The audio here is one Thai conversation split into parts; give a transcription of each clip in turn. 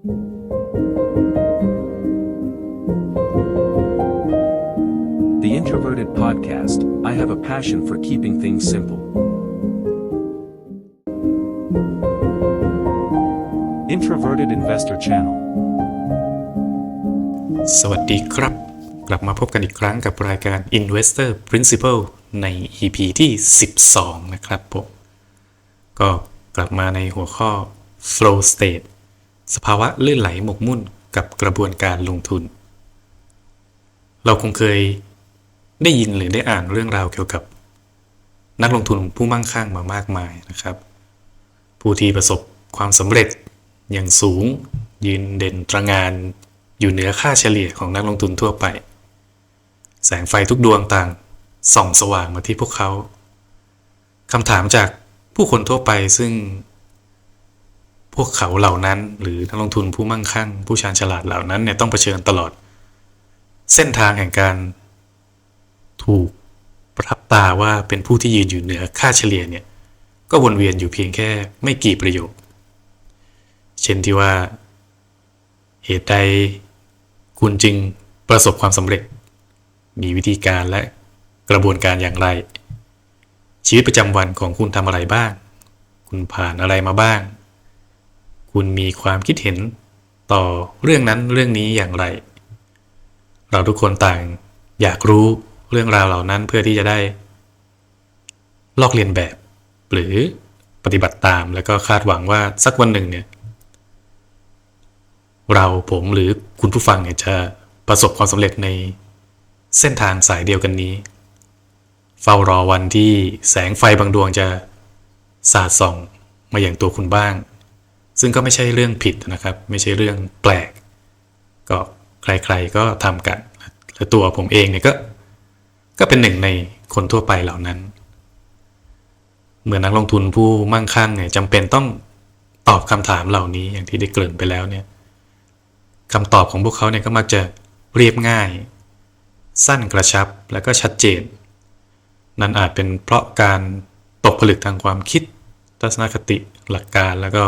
The Introverted Podcast I have a passion for keeping things simple. Introverted Investor Channel สวัสดีครับ กลับมาพบกันอีกครั้งกับรายการ Investor Principle ใน EP ที่ 12 นะครับผม ก็กลับมาในหัวข้อ Flow State สภาวะลื่นไหลหมกมุ่นกับกระบวนการลงทุน เราคงเคยได้ยินหรือได้อ่านเรื่องราวเกี่ยวกับ นักลงทุนผู้มั่งคั่งมามากมายนะครับ ผู้ที่ประสบความสำเร็จอย่างสูง ยืนเด่นตระงานอยู่เหนือค่าเฉลี่ยของนักลงทุนทั่วไป แสงไฟทุกดวงต่างส่องสว่างมาที่พวกเขาคำถามจากผู้คนทั่วไปซึ่ง พวกเขาเหล่านั้น หรือนักลงทุนผู้มั่งคั่ง ผู้ชาญฉลาดเหล่านั้นเนี่ยต้องเผชิญตลอด เส้นทางแห่งการ ถูกประทับตาว่าเป็นผู้ที่ยืนอยู่เหนือค่าเฉลี่ยเนี่ยก็วนเวียนอยู่เพียงแค่ไม่กี่ประโยค เช่นที่ว่า เหตุใดคุณจึงประสบความสำเร็จ มีวิธีการและกระบวนการอย่างไร ชีวิตประจำวันของคุณทำอะไรบ้าง คุณผ่านอะไรมาบ้าง คุณมีความคิดเห็นต่อเรื่องนั้นเรื่องนี้อย่างไร เราทุกคนต่างอยากรู้เรื่องราวเหล่านั้นเพื่อที่จะได้ ลอกเลียนแบบ หรือปฏิบัติตามแล้วก็คาดหวังว่าสักวันหนึ่งเนี่ย เราผมหรือคุณผู้ฟังเนี่ยจะประสบความสำเร็จในเส้นทางสายเดียวกันนี้ เฝ้ารอวันที่แสงไฟบางดวงจะสาดส่องมาอย่างตัวคุณบ้าง ซึ่งก็ไม่ใช่เรื่องผิดนะครับ ไม่ใช่เรื่องแปลก ก็ใครๆก็ทำกัน และตัวผมเองเนี่ยก็ก็เป็นหนึ่งในคนทั่วไปเหล่านั้น เมื่อนักลงทุนผู้มั่งคั่งเนี่ยจำเป็นต้องตอบคำถามเหล่านี้อย่างที่ได้เกริ่นไปแล้วเนี่ยคำตอบของพวกเขาเนี่ยก็มักจะเรียบง่าย สั้นกระชับและก็ชัดเจน นั่นอาจเป็นเพราะการตกผลึกทางความคิด ทัศนคติหลักการแล้วก็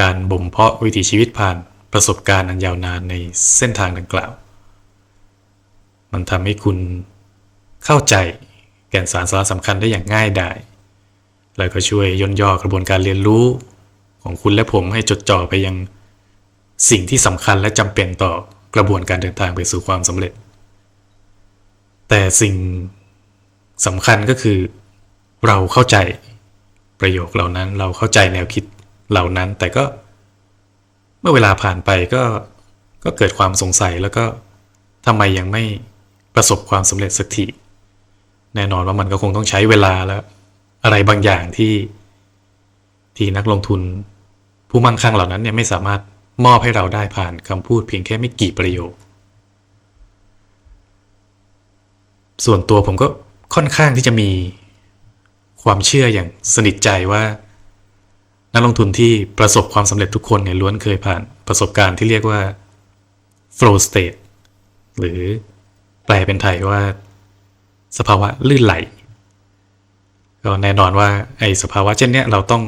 การบ่มเพาะวิถีชีวิตผ่านประสบการณ์อันยาวนานในเส้นทางดังกล่าว มันทำให้คุณเข้าใจแก่นสารสาระสำคัญได้อย่างง่ายดาย แล้วก็ช่วยย่นย่อกระบวนการเรียนรู้ของคุณและผมให้จดจ่อไปยังสิ่งที่สำคัญและจำเป็นต่อกระบวนการเดินทางไปสู่ความสำเร็จ แต่สิ่งสำคัญก็คือ เราเข้าใจประโยคเหล่านั้นเราเข้าใจแนวคิด เหล่านั้น แต่ก็เมื่อเวลาผ่านไปก็ก็เกิดความสงสัยแล้วก็ทำไมยังไม่ประสบความสำเร็จสักทีแน่นอนว่ามันก็คงต้องใช้เวลาแล้ว อะไรบางอย่างที่ที่นักลงทุนผู้มั่งคั่งเหล่านั้นเนี่ยไม่สามารถมอบให้เราได้ผ่านคำพูดเพียงแค่ไม่กี่ประโยค ส่วนตัวผมก็ค่อนข้างที่จะมีความเชื่ออย่างสนิทใจว่า นักลงทุนที่ประสบความสำเร็จทุกคนเนี่ยล้วนเคยผ่านประสบการณ์ที่เรียกว่า flow state หรือแปลเป็นไทยว่า สภาวะลื่นไหล ก็แน่นอนว่าไอ้สภาวะเช่นเนี้ยเราต้อง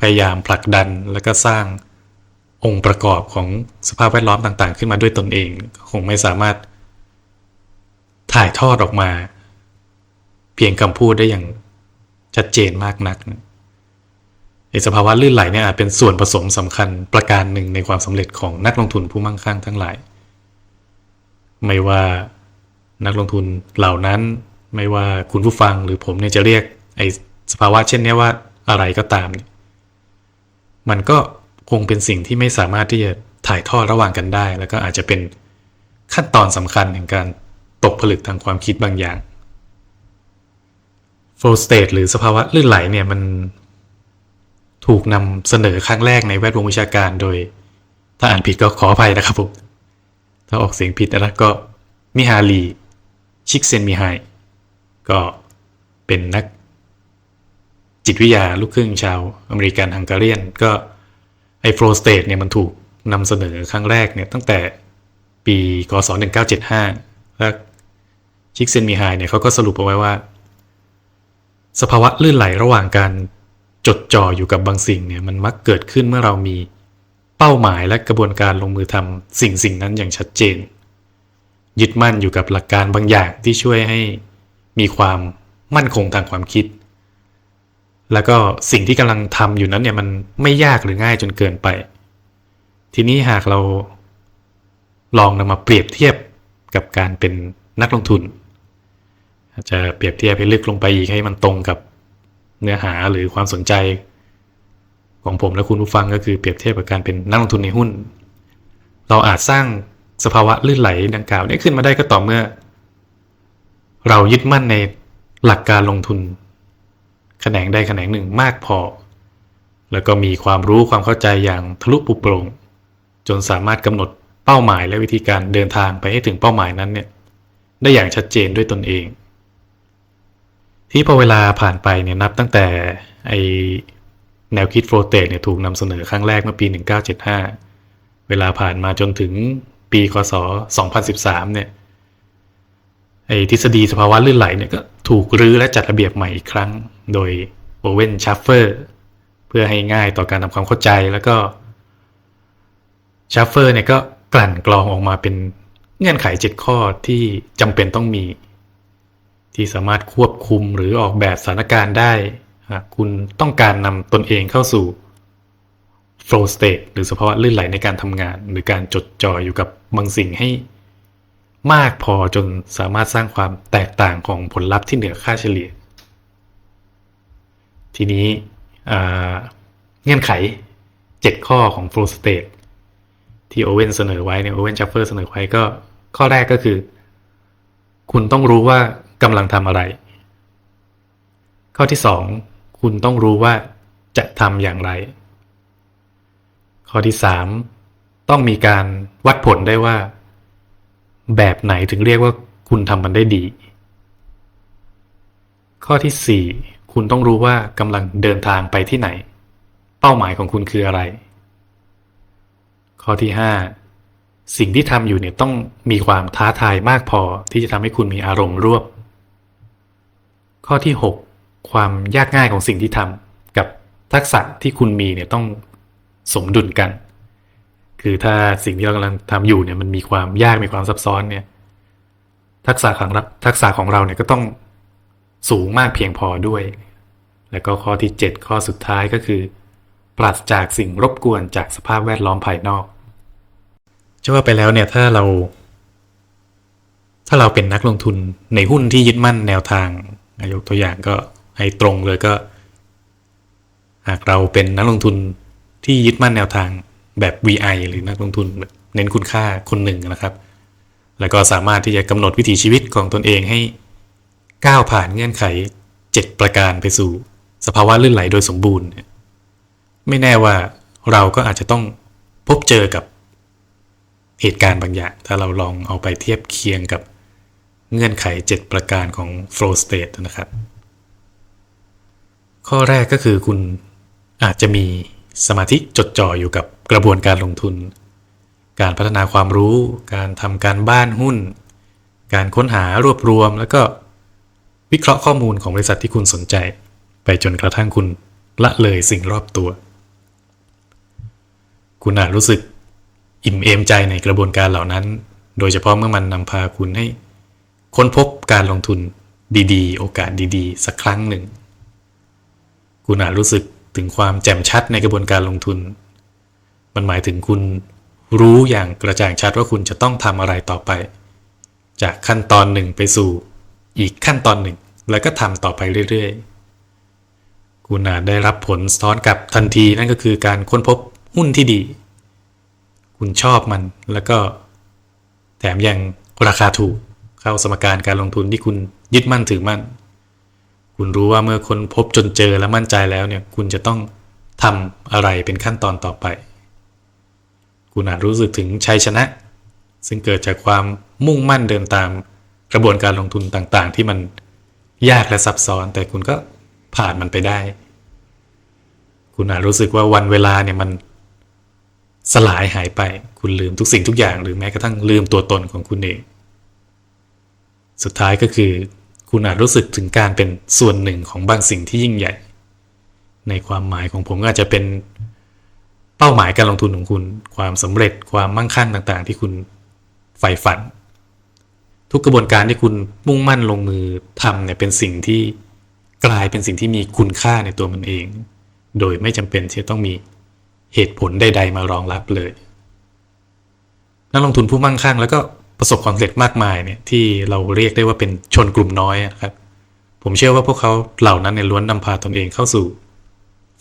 พยายามผลักดันแล้วก็สร้างองค์ประกอบของสภาพแวดล้อมต่างๆ ขึ้นมาด้วยตนเองคงไม่สามารถ ถ่ายทอดออกมา เพียงคำพูดได้อย่างชัดเจนมากนัก ไอสภาวะลื่นไหลเนี่ยอาจเป็นส่วนผสมสำคัญประการหนึ่งในความสำเร็จของนักลงทุนผู้มั่งคั่งทั้งหลาย ไม่ว่านักลงทุนเหล่านั้น ไม่ว่าคุณผู้ฟังหรือผมเนี่ยจะเรียกไอสภาวะเช่นนี้ว่าอะไรก็ตามเนี่ยมันก็คงเป็นสิ่งที่ไม่สามารถที่จะถ่ายทอดระหว่างกันได้ แล้วก็อาจจะเป็นขั้นตอนสำคัญแห่งการตกผลึกทางความคิดบางอย่าง flow state หรือสภาวะลื่นไหลเนี่ยมัน ถูกนำเสนอครั้งแรกในแวดวงวิชาการโดย ถ้าอ่านผิดก็ขออภัยนะครับผมถ้าออกเสียงผิดแล้วก็มิฮาลี ชิกเซนมิไฮก็เป็นนักจิตวิทยาลูกครึ่งชาวอเมริกันฮังการีนก็ไอโฟลสเตทเนี่ยมันถูกนำเสนอครั้งแรกเนี่ยตั้งแต่ปีคศ1975 และชิกเซนมิไฮเนี่ยเขาก็สรุปเอาไว้ว่า สภาวะลื่นไหลระหว่างการ จดจ่ออยู่กับบางสิ่งเนี่ยมันมักเกิดขึ้นเมื่อเรามีเป้าหมายและกระบวนการลงมือทำสิ่งสิ่งนั้นอย่างชัดเจน ยึดมั่นอยู่กับหลักการบางอย่างที่ช่วยให้มีความมั่นคงทางความคิด แล้วก็สิ่งที่กำลังทำอยู่นั้นเนี่ยมันไม่ยากหรือง่ายจนเกินไป ทีนี้หากเราลองนำมาเปรียบเทียบกับการเป็นนักลงทุน อาจจะเปรียบเทียบให้ลึกลงไปอีกให้มันตรงกับ เนื้อหาหรือความสนใจ ของผมและคุณผู้ฟังก็คือเปรียบเทียบกับการเป็นนักลงทุนในหุ้น เราอาจสร้างสภาวะลื่นไหลดังกล่าวนี้ขึ้นมาได้ก็ต่อเมื่อ เรายึดมั่นในหลักการลงทุน แขนงใดแขนงหนึ่งมากพอ แล้วก็มีความรู้ความเข้าใจอย่างทะลุปุโปร่งจนสามารถกำหนดเป้าหมายและวิธีการเดินทางไปให้ถึงเป้าหมายนั้นเนี่ยได้อย่างชัดเจนด้วยตนเอง ที่พอเวลาผ่านไปเนี่ยนับตั้งแต่ไอแนวคิดโฟเตเนี่ยถูกนำเสนอครั้งแรกเมื่อปี 1975 เวลาผ่านมาจนถึงปีคศ 2013 เนี่ยไอทฤษฎีสภาวะลื่นไหลเนี่ยก็ถูกรื้อและจัดระเบียบใหม่อีกครั้ง โดยโอเวนชัฟเฟอร์เพื่อให้ง่ายต่อการทำความเข้าใจแล้วก็ชัฟเฟอร์เนี่ยก็กลั่นกรองออกมาเป็นเงื่อนไข 7 ข้อที่จำเป็นต้องมี ที่สามารถควบคุมหรือออกแบบสถานการณ์ได้หากคุณต้องการนำตนเองเข้าสู่ flow state หรือสภาวะลื่นไหลในการทำงาน หรือการจดจ่ออยู่กับบางสิ่งให้ มากพอจนสามารถสร้างความแตกต่างของผลลัพธ์ที่เหนือค่าเฉลี่ย ทีนี้เงื่อนไข 7 ข้อของ flow state ที่โอเว่นเสนอไว้เนี่ยโอเว่นชัฟเฟอร์เสนอไว้ก็ ข้อแรกก็คือ คุณต้องรู้ว่า กำลังทำอะไร ข้อที่สองคุณต้องรู้ว่าจะทำอย่างไร ข้อที่สามต้องมีการวัดผลได้ว่า แบบไหนถึงเรียกว่าคุณทำมันได้ดี ข้อที่สี่คุณต้องรู้ว่ากำลังเดินทางไปที่ไหน เป้าหมายของคุณคืออะไร ข้อที่ 5 สิ่งที่ทำอยู่เนี่ยต้องมีความท้าทายมากพอที่จะทำให้คุณมีอารมณ์ร่วม ข้อที่ 6 ความยากง่ายของสิ่งที่ทำกับทักษะที่คุณมีเนี่ยต้องสมดุลกัน คือถ้าสิ่งที่เรากำลังทำอยู่เนี่ยมันมีความยากมีความซับซ้อนเนี่ยทักษะของทักษะของเราเนี่ยก็ต้องสูงมากเพียงพอด้วย แล้วก็ข้อที่ 7 ข้อสุดท้ายก็คือ ปราศจากสิ่งรบกวนจากสภาพแวดล้อมภายนอกจะว่าไปแล้วเนี่ยถ้าเรา ถ้าเราเป็นนักลงทุนในหุ้นที่ยึดมั่นแนวทาง ยกตัวอย่างก็ให้ตรงเลยก็ หากเราเป็นนักลงทุนที่ยึดมั่นแนวทางแบบ VI หรือนักลงทุนเน้นคุณค่าคนหนึ่งนะครับ แล้วก็สามารถที่จะกำหนดวิถีชีวิตของตนเองให้ก้าวผ่านเงื่อนไข 7 ประการไปสู่ สภาวะลื่นไหลโดยสมบูรณ์ ไม่แน่ว่าเราก็อาจจะต้องพบเจอกับเหตุการณ์บางอย่าง ถ้าเราลองเอาไปเทียบเคียงกับ เงื่อนไข 7 ประการของ flow state นะครับ ข้อแรกก็คือคุณอาจจะมีสมาธิจดจ่ออยู่กับกระบวนการลงทุน การพัฒนาความรู้ การทำการบ้านหุ้น การค้นหารวบรวม แล้วก็วิเคราะห์ข้อมูลของบริษัทที่คุณสนใจ ไปจนกระทั่งคุณละเลยสิ่งรอบตัว คุณอาจรู้สึกอิ่มเอมใจในกระบวนการเหล่านั้น โดยเฉพาะเมื่อมันนำพาคุณให้ ค้นพบการลงทุนดีๆ โอกาสดีๆ สักครั้งหนึ่ง คุณอาจรู้สึกถึงความแจ่มชัดในกระบวนการลงทุน มันหมายถึงคุณรู้อย่างกระจ่างชัดว่าคุณจะต้องทำอะไรต่อไป จากขั้นตอนหนึ่งไปสู่ อีกขั้นตอนหนึ่ง แล้วก็ทำต่อไปเรื่อยๆ คุณอาจได้รับผลสะท้อนกับทันทีนั่นก็คือการค้นพบหุ้นที่ดี คุณชอบมันแล้วก็แถมยังราคาถูก เข้าสมการการลงทุนที่คุณยึดมั่นถือมั่น คุณรู้ว่าเมื่อคนพบจนเจอและมั่นใจแล้วเนี่ยคุณจะต้องทำอะไรเป็นขั้นตอนต่อไป คุณอาจรู้สึกถึงชัยชนะ ซึ่งเกิดจากความมุ่งมั่นเดินตามกระบวนการลงทุนต่างๆ ที่มันยากและซับซ้อน แต่คุณก็ผ่านมันไปได้ คุณอาจรู้สึกว่าวันเวลาเนี่ยมันสลายหายไป คุณลืมทุกสิ่งทุกอย่าง หรือแม้กระทั่งลืมตัวตนของคุณเอง สุดท้ายก็คือ คุณอาจรู้สึกถึงการเป็นส่วนหนึ่งของบางสิ่งที่ยิ่งใหญ่ ในความหมายของผมก็อาจจะเป็นเป้าหมายการลงทุนของคุณ ความสำเร็จความมั่งคั่งต่างๆ ที่คุณใฝ่ฝัน ทุกกระบวนการที่คุณมุ่งมั่นลงมือทำเนี่ยเป็นสิ่งที่กลายเป็นสิ่งที่มีคุณค่าในตัวมันเอง โดยไม่จำเป็นที่จะต้องมีเหตุผลใด ๆ มารองรับเลย นักลงทุนผู้มั่งคั่งแล้วก็ ประสบความสำเร็จมากมายเนี่ยที่เราเรียกได้ว่าเป็นชนกลุ่มน้อยนะครับ ผมเชื่อว่าพวกเขาเหล่านั้นเนี่ยล้วนนำพาตนเองเข้าสู่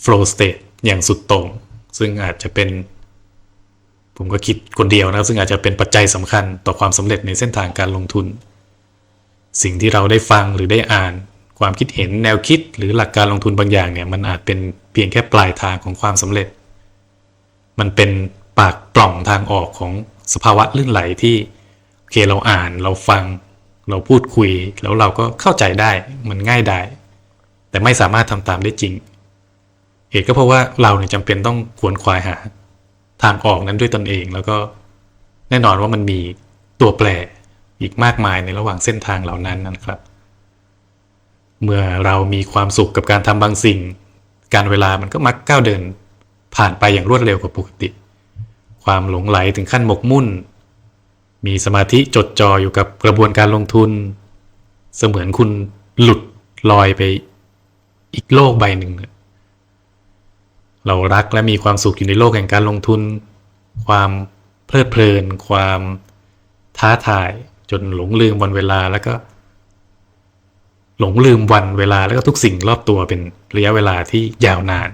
flow state อย่างสุดโต่งซึ่งอาจจะเป็น ผมก็คิดคนเดียวนะซึ่งอาจจะเป็นปัจจัยสำคัญต่อความสำเร็จในเส้นทางการลงทุน สิ่งที่เราได้ฟังหรือได้อ่าน ความคิดเห็นแนวคิดหรือหลักการลงทุนบางอย่างเนี่ยมันอาจเป็นเพียงแค่ปลายทางของความสำเร็จ มันเป็นปากปล่องทางออกของสภาวะลื่นไหลที่ เคเราอ่านเราฟัง เราพูดคุย แล้วเราก็เข้าใจได้มันง่ายได้ แต่ไม่สามารถทำตามได้จริง เหตุก็เพราะว่าเราเนี่ยจำเป็นต้องขวนขวายหา ทางออกนั้นด้วยตนเอง แล้วก็แน่นอนว่ามันมีตัวแปรอีกมากมายในระหว่างเส้นทางเหล่านั้นนะครับ เมื่อเรามีความสุขกับการทำบางสิ่ง การเวลามันก็มักก้าวเดิน ผ่านไปอย่างรวดเร็วกว่าปกติ ความหลงไหลถึงขั้นหมกมุ่น มีสมาธิจดจ่ออยู่กับกระบวนการลงทุน เสมือนคุณหลุดลอยไปอีกโลกใบหนึ่ง เรารักและมีความสุขอยู่ในโลกแห่งการลงทุน ความเพลิดเพลิน ความท้าทายจนหลงลืมวันเวลาแล้วก็ หลงลืมวันเวลาแล้วก็ทุกสิ่งรอบตัวเป็นระยะเวลาที่ยาวนาน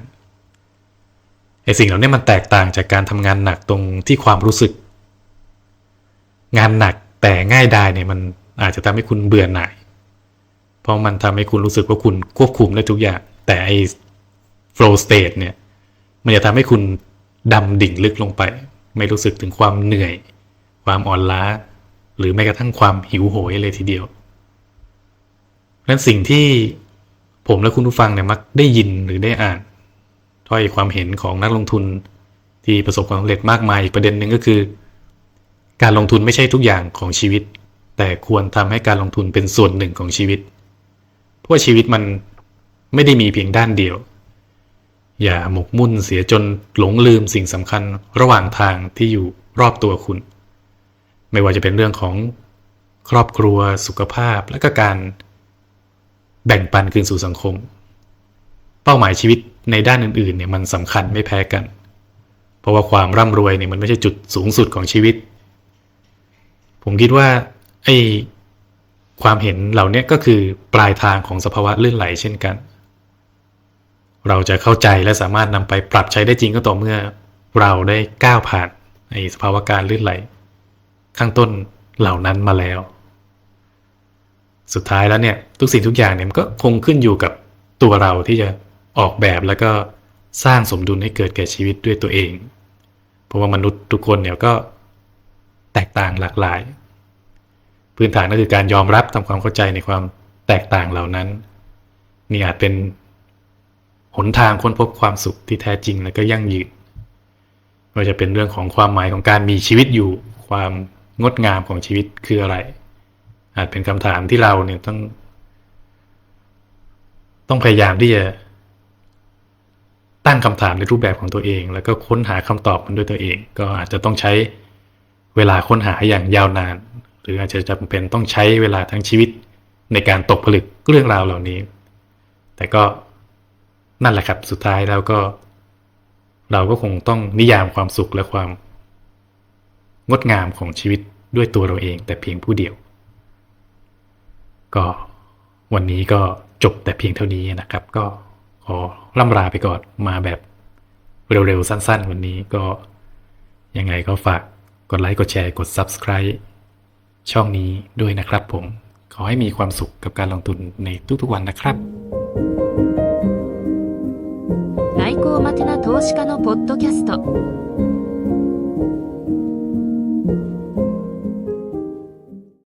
ไอ้สิ่งเหล่านี้มันแตกต่างจากการทำงานหนักตรงที่ความรู้สึก งานหนักแต่ง่ายดายเนี่ยมันอาจจะทำให้คุณเบื่อหน่าย เพราะมันทำให้คุณรู้สึกว่าคุณควบคุมได้ทุกอย่าง แต่ไอ้ flow state เนี่ย มันจะทำให้คุณดำดิ่งลึกลงไป ไม่รู้สึกถึงความเหนื่อย ความอ่อนล้า หรือแม้กระทั่งความหิวโหยเลยทีเดียวนั้นสิ่งที่ผมและคุณผู้ฟังเนี่ยมักได้ยินหรือได้อ่านถ้อยความเห็นของนักลงทุนที่ประสบความสำเร็จมากมายอีกประเด็นหนึ่งก็คือ การลงทุนไม่ใช่ทุกอย่างของชีวิต แต่ควรทำให้การลงทุนเป็นส่วนหนึ่งของชีวิต เพราะว่าชีวิตมันไม่ได้มีเพียงด้านเดียว อย่าหมกมุ่นเสียจนหลงลืมสิ่งสำคัญระหว่างทางที่อยู่รอบตัวคุณ ไม่ว่าจะเป็นเรื่องของครอบครัวสุขภาพและก็การแบ่งปันคืนสู่สังคม เป้าหมายชีวิตในด้านอื่นๆเนี่ยมันสำคัญไม่แพ้กัน เพราะว่าความร่ำรวยเนี่ยมันไม่ใช่จุดสูงสุดของชีวิต ผมคิดว่าไอ้ความเห็นเหล่านี้ก็คือปลายทางของสภาวะลื่นไหลเช่นกัน เราจะเข้าใจและสามารถนำไปปรับใช้ได้จริงก็ต่อเมื่อ เราได้ก้าวผ่านไอ้สภาวะการลื่นไหล ข้างต้นเหล่านั้นมาแล้ว สุดท้ายแล้วเนี่ยทุกสิ่งทุกอย่างเนี่ยมันก็คงขึ้นอยู่กับตัวเราที่จะออกแบบแล้วก็สร้างสมดุลให้เกิดแก่ชีวิตด้วยตัวเอง เพราะว่ามนุษย์ทุกคนเนี่ยก็ แตกต่างหลากหลาย พื้นฐานก็คือการยอมรับทำความเข้าใจในความแตกต่างเหล่านั้น นี่อาจเป็นหนทางค้นพบความสุขที่แท้จริงและก็ยั่งยืนไม่ว่าจะเป็นเรื่องของความหมายของการมีชีวิตอยู่ ความงดงามของชีวิตคืออะไร อาจเป็นคำถามที่เราเนี่ยต้อง ต้องพยายามที่จะตั้งคำถามในรูปแบบของตัวเอง แล้วก็ค้นหาคำตอบมันด้วยตัวเอง ก็อาจจะต้องใช้ เวลาค้นหาอย่างยาวนาน หรืออาจจะจำเป็นต้องใช้เวลาทั้งชีวิตในการตกผลึกเรื่องราวเหล่านี้ แต่ก็นั่นแหละครับสุดท้ายแล้วก็ เราก็คงต้องนิยามความสุขและความ งดงามของชีวิตด้วยตัวเราเอง แต่เพียงผู้เดียว ก็วันนี้ก็จบแต่เพียงเท่านี้นะครับ ก็ขอล่ำลาไปก่อนมาแบบเร็วๆสั้น ๆ วันนี้ก็ยังไงก็ฝาก กดไลค์กดแชร์กด Subscribe ช่องนี้ด้วยนะครับผม ขอให้มีความสุขกับการลงทุนในทุกๆวันนะครับ 内向マテな投資家のポッドキャスト